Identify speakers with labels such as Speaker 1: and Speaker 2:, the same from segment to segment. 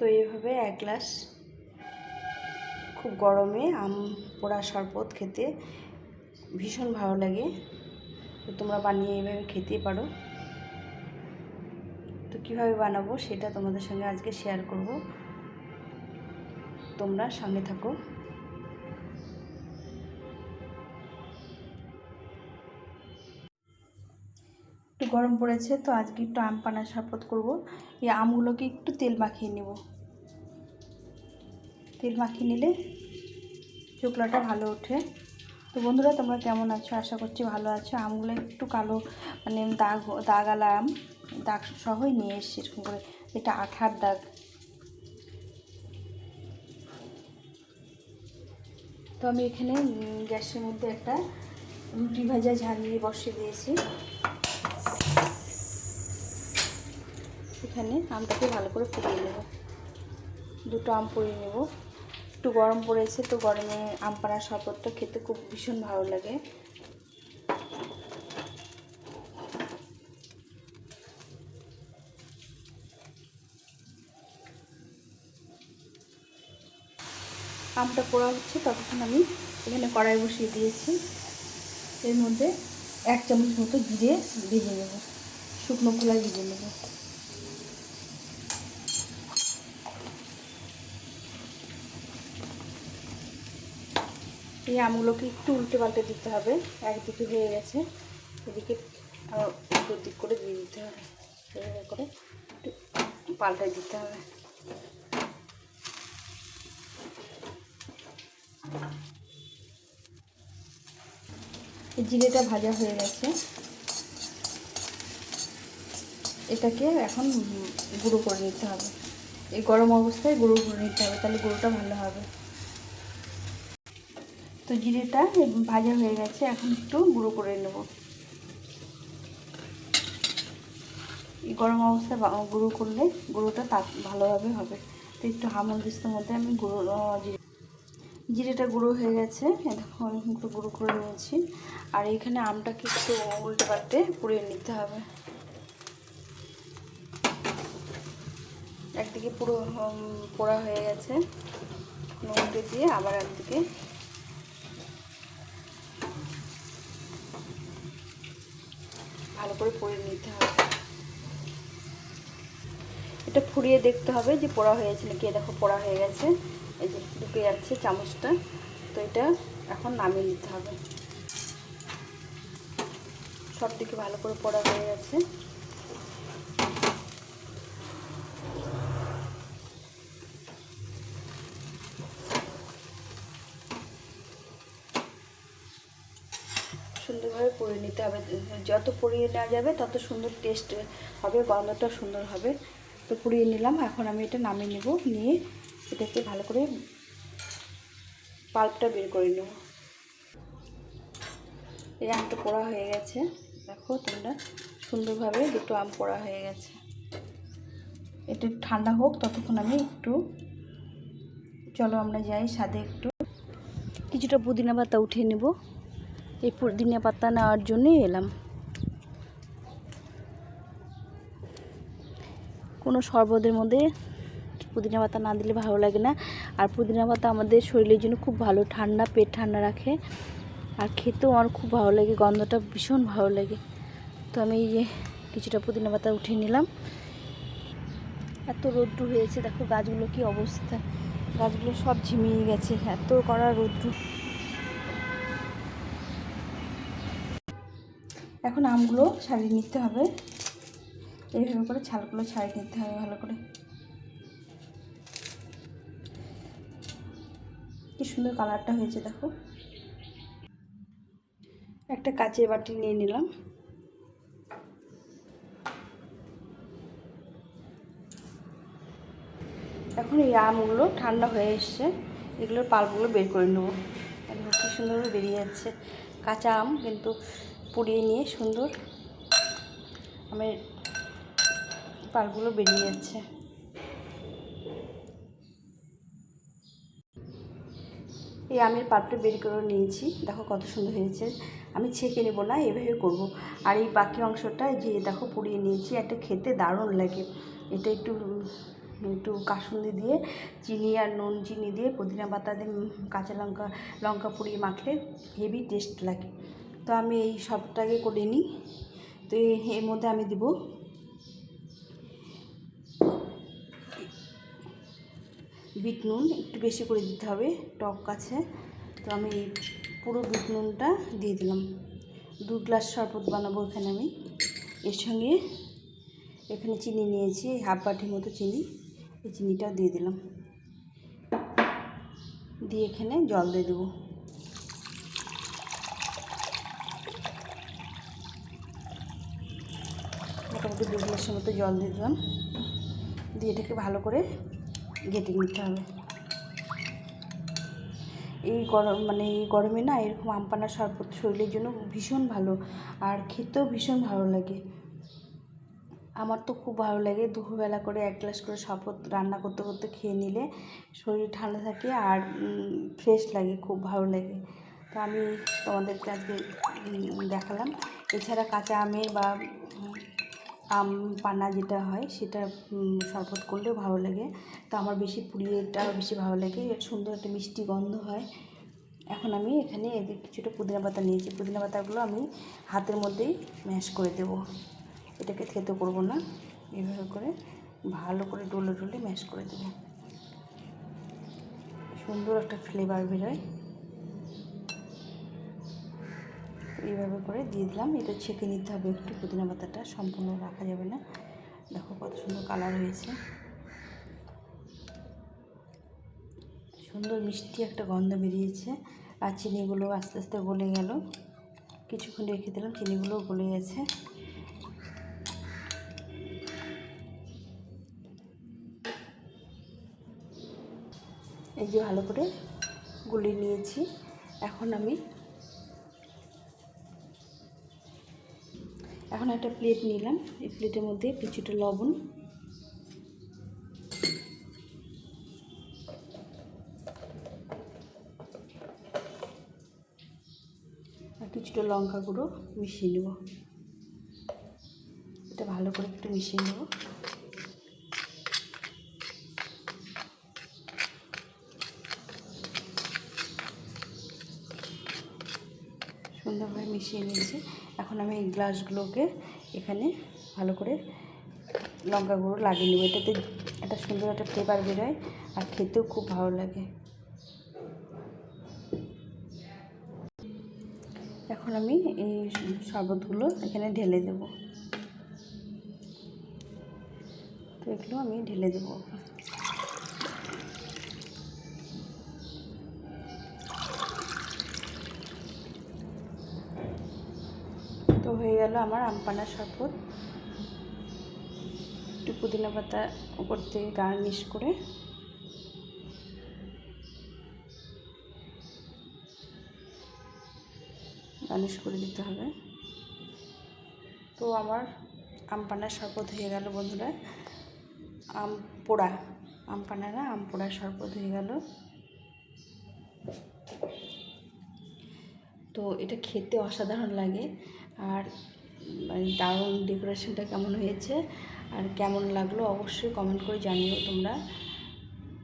Speaker 1: তো এইভাবে এক গ্লাস খুব গরমে আম পোড়া শরবত খেতে ভীষণ ভালো লাগে। তো তোমরা বানিয়ে এইভাবে খেতে পারো। তো কীভাবে বানাবো সেটা তোমাদের সঙ্গে আজকে শেয়ার করব। তোমরা সঙ্গে থাকো। গরম পড়েছে, তো আজকে একটু আম পানা শরবত করব। এই আমগুলোকে একটু তেল মাখিয়ে নেব। তেল মাখিয়ে নিলে চোকলাটা ভালো ওঠে। তো বন্ধুরা, তোমরা কেমন আছো? আশা করছি ভালো আছো। আমগুলো একটু কালো মানে দাগ, দাগালা আম, দাগ সহই নিয়ে এসছি এরকম করে। এটা আঠার দাগ। তো আমি এখানে গ্যাসের মধ্যে একটা রুটি ভাজা ঝালিয়ে বসিয়ে দিয়েছি। এখানে আমটাকে ভালো করে ফুটিয়ে নেব। দুটো আম পুড়িয়ে নেব। একটু গরম পড়েছে তো গরমে আম পাড়া শরবতটা খেতে খুব ভীষণ ভালো লাগে। আমটা পোড়া হচ্ছে, ততক্ষণ আমি এখানে কড়াই বসিয়ে দিয়েছি। এর মধ্যে এক চামচ মতো জিরে ভেজে নেব। শুকনো খোলায় ভেজে নেব। এই আমগুলোকে একটু উল্টে পাল্টে দিতে হবে। একদিকে হয়ে গেছে, এদিকে আবার দিক করে দিয়ে দিতে হবে। এভাবে করে একটু পাল্টাই দিতে হবে। জিরেটা ভাজা হয়ে গেছে। এটাকে এখন গুঁড়ো করে নিতে হবে। এই গরম অবস্থায় গুঁড়ো করে নিতে হবে, তাহলে গুঁড়োটা ভালো হবে। তো জিরেটা ভাজা হয়ে গেছে, এখন একটু গুঁড়ো করে নেব। এই গরম অবস্থায় গুঁড়ো করলে গুঁড়োটা তা, ভালোভাবে হবে। তো একটু হামল দিস্তার মধ্যে আমি গুঁড়ো জিরে, জিরেটা গুঁড়ো হয়ে গেছে এ দেখো আমি একটু গুঁড়ো করে নিয়েছি। আর এখানে আমটাকে একটু উল্টে পাল্টে পুড়িয়ে নিতে হবে। একদিকে পুরো পোড়া হয়ে গেছে। উল্টে দিয়ে আবার একদিকে করে পরে নিতে হবে। এটা ফুরিয়ে দেখতে হবে যে পোড়া হয়েছে নাকি দেখো পড়া হয়ে গেছে। এই যে ঢুকে যাচ্ছে চামচটা। তো এটা এখন নামিয়ে নিতে হবে। সব দিকে ভালো করে পড়া হয়ে গেছে। সুন্দরভাবে পুড়িয়ে নিতে হবে। যত পুড়িয়ে নেওয়া যাবে, তত সুন্দর টেস্ট হবে, গন্ধটা সুন্দর হবে। তো পুড়িয়ে নিলাম, এখন আমি এটা নামিয়ে নেব, নিয়ে এটাকে ভালো করে পাল্পটা বের করে নেব। এই আমটা পোড়া হয়ে গেছে। দেখো তোমরা সুন্দরভাবে দুটো আম পোড়া হয়ে গেছে। এটা ঠান্ডা হোক, ততক্ষণ আমি একটু চলো আমরা যাই সাদে একটু। কিছুটা পুদিনা পাতা উঠিয়ে নেব। এই পুদিনা পাতা নেওয়ার জন্যই এলাম। কোনো শরবতের মধ্যে পুদিনা পাতা না দিলে ভালো লাগে না। আর পুদিনা পাতা আমাদের শরীরের জন্য খুব ভালো, ঠান্ডা, পেট ঠান্ডা রাখে। আর খেতেও আমার খুব ভালো লাগে, গন্ধটা ভীষণ ভালো লাগে। তো আমি এই যে কিছুটা পুদিনা পাতা উঠিয়ে নিলাম। এত রোদ্রু হয়েছে, দেখো গাছগুলো কি অবস্থা। গাছগুলো সব ঝিমিয়ে গেছে, এত কড়া রোদ্রু এখন আমগুলো ছাড়িয়ে নিতে হবে। এইভাবে করে ছালগুলো ছাড়িয়ে নিতে হবে ভালো করে। কি সুন্দর কালারটা হয়েছে, দেখো। একটা কাঁচের বাটি নিয়ে নিলাম। এখন এই আমগুলো ঠান্ডা হয়ে এসছে, এগুলোর পাল্পগুলো বের করে নেব। কি সুন্দরভাবে বেরিয়ে যাচ্ছে। কাঁচা আম, কিন্তু পুড়িয়ে নিয়ে সুন্দর আমার পালগুলো বেরিয়ে যাচ্ছে। এই আমের পাল্পটা বের করে নিয়েছি। দেখো কত সুন্দর হয়েছে। আমি ছেঁকে নেব না, এভাবে করব। আর এই বাকি অংশটা যে দেখো পুড়িয়ে নিয়েছি, একটা খেতে দারুণ লাগে। এটা একটু একটু কাসুন্দি দিয়ে চিনি আর নুন চিনি দিয়ে পুদিনা পাতা দিয়ে কাঁচা লঙ্কা লঙ্কা পুড়িয়ে মাখলে হেভি টেস্ট লাগে। তো আমি এই সবটাকে করে নিই। তো এর মধ্যে আমি দিব বিট নুন, একটু বেশি করে দিতে হবে, টক আছে। তো আমি পুরো বিট নুনটা দিয়ে দিলাম। দু গ্লাস শরবত বানাবো এখানে আমি। এর সঙ্গে এখানে চিনি নিয়েছি হাফ বাটির মতো চিনি, এই চিনিটাও দিয়ে দিলাম। দিয়ে এখানে জল দিয়ে দেবো। মোটামুটি দু গ্লাসের মতো জল দিয়ে দিলাম। দিয়ে এটাকে ভালো করে ঘেটে নিতে হবে। এই গরম মানে এই গরমে না এরকম আমপানা শরবত শরীরের জন্য ভীষণ ভালো আর খেতেও ভীষণ ভালো লাগে। আমার তো খুব ভালো লাগে দুপুরবেলা করে এক গ্লাস করে শরবত রান্না করতে করতে খেয়ে নিলে শরীর ঠান্ডা থাকে আর ফ্রেশ লাগে, খুব ভালো লাগে। তো আমি তোমাদেরকে আজকে দেখালাম। এছাড়া কাঁচা আমের বা আম পানা যেটা হয়, সেটা শরবত করলেও ভালো লাগে। তো আমার বেশি পুড়িয়েটা বেশি ভালো লাগে। সুন্দর একটা মিষ্টি গন্ধ হয়। এখন আমি এখানে কিছুটা পুদিনা পাতা নিয়েছি। পুদিনা পাতাগুলো আমি হাতের মধ্যেই ম্যাশ করে দেবো। এটাকে থেতো করব না। এভাবে করে ভালো করে ডলে ডলে ম্যাশ করে দেবো। সুন্দর একটা ফ্লেভার বেরোয়। এইভাবে করে দিয়ে দিলাম। এটা ছেঁকে নিতে হবে একটু, পুদিনা পাতাটা সম্পূর্ণ রাখা যাবে না। দেখো কত সুন্দর কালার হয়েছে। সুন্দর মিষ্টি একটা গন্ধ বেরিয়েছে আর চিনিগুলো আস্তে আস্তে গলে গেল। কিছুক্ষণ রেখে দিলাম, চিনিগুলো গলে গেছে। এই যে ভালো করে গুলিয়ে নিয়েছি। এখন আমি এখন একটা প্লেট নিলাম। এই প্লেটের মধ্যে কিছুটা লবণ। আর কিছুটা লঙ্কা গুঁড়ো মিশিয়ে নেব। এটা ভালো করে একটু মিশিয়ে নেব। সুন্দরভাবে মিশিয়ে নিয়েছি। এখন আমি এই গ্লাসগুলোকে এখানে ভালো করে লঙ্কা গুঁড়ো লাগিয়ে নেব। এটাতে একটা সুন্দর একটা ফ্লেভার বেরোয় আর খেতেও খুব ভালো লাগে। এখন আমি এই শরবতগুলো এখানে ঢেলে দেব। তো এগুলো আমি ঢেলে দেবো তো হয়ে গেল আমার আমপানা শরবত। একটু পুদিনা পাতা উপর থেকে গার্নিশ করে। গার্নিশ করে দিতে হবে। তো আমার আম পানার শরবত হয়ে গেল বন্ধুরা। আম পোড়া। আম পানা না আম পোড়ার শরবত হয়ে গেল। তো এটা খেতে অসাধারণ লাগে। আর মানে দারুণ ডেকোরেশনটা কেমন হয়েছে আর কেমন লাগল অবশ্যই কমেন্ট করে জানিও তোমরা।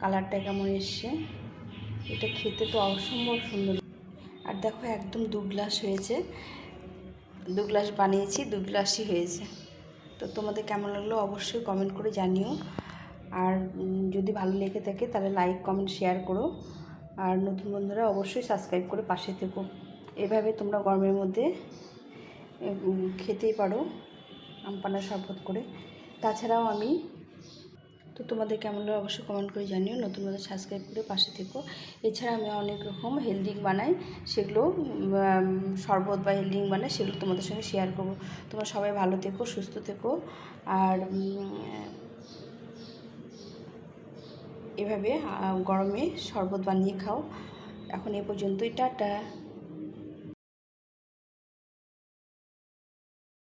Speaker 1: কালারটা কেমন এসছে? এটা খেতে তো অসম্ভব সুন্দর। আর দেখো একদম দু গ্লাস হয়েছে। দু গ্লাস বানিয়েছি, দু গ্লাসই হয়েছে। তো তোমাদের কেমন লাগল অবশ্যই কমেন্ট করে জানিও। আর যদি ভালো লেগে থাকে তাহলে লাইক কমেন্ট শেয়ার করো। আর নতুন বন্ধুরা অবশ্যই সাবস্ক্রাইব করে পাশে থেকো। এভাবে তোমরা গরমের মধ্যে খেতেই পারো আমপানা শরবত করে। তাছাড়াও আমি, তো তোমাদের কেমন লাগে অবশ্যই কমেন্ট করে জানিও, নতুন নতুন সাবস্ক্রাইব করে পাশে থেকো। এছাড়া আমি অনেক রকম হেলদি বানাই, সেগুলো শরবত বা হেলদি বানাই, সেগুলো তোমাদের সঙ্গে শেয়ার করব। তোমরা সবাই ভালো থেকো, সুস্থ থেকো, আর এভাবে গরমে শরবত বানিয়ে খাও। এখন এ পর্যন্তই, টাটা।